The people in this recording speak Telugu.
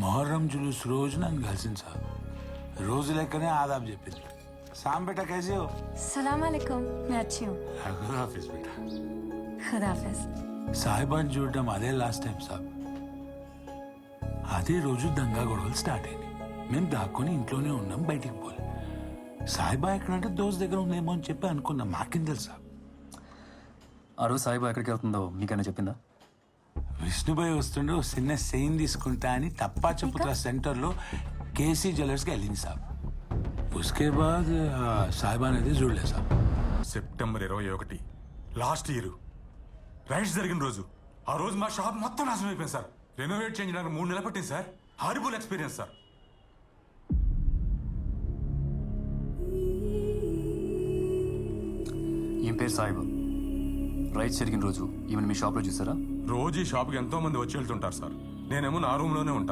మొహర్రం జులూస్ రోజు నన్ను కలిసింది సార్ రోజు లెక్కనే ఆదాబ్ చెప్పింది సామ్ బేటా कैसे हो सलाम वालेकुम मैं अच्छी हूँ खुदा हाफिज बेटा खुदा हाफिज సాయిబాన్ చూడడం అదే లాస్ట్ టైం సాబ్ అదే రోజు దంగా గొడవలు స్టార్ట్ అయింది మేము దాక్కొని ఇంట్లోనే ఉన్నాం బయటికి పోలే సాయిబా ఎక్కడంటే దోస్ దగ్గర ఉందేమో అని చెప్పి అనుకున్నాం మాకేం తెలుసా ఆ రోజు సాయిబా ఎక్కడికి వెళ్తుందో మీకైనా చెప్పిందా విష్ణుబాయ్ వస్తుండే ఓ చిన్న సెయిన్ తీసుకుంటా అని తప్పా చెప్పుతున్న సెంటర్లో కేసీ జ్యువెలర్స్కి వెళ్ళింది సాబ్. ఉస్కే బాద్ ఆ, సాయిబా అనేది చూడలే సాబ్. సెప్టెంబర్ ఇరవై ఒకటి లాస్ట్ ఇయర్. రైడ్స్ జరిగిన రోజు. ఆ రోజు మా షాప్ మొత్తం నాశనం అయిపోయింది సార్. రెనోవేట్ చేయడానికి మూడు నెలలు పట్టింది సార్. Horrible experience sir. ఈమె పేరు సాయిబా రైట్ జరిగిన రోజు ఈమెను మీ షాప్లో చూసారా? రోజు ఈ షాప్కి ఎంతో మంది వచ్చి వెళ్తుంటారు సార్. నేనేమో నా రూమ్లోనే ఉంటాను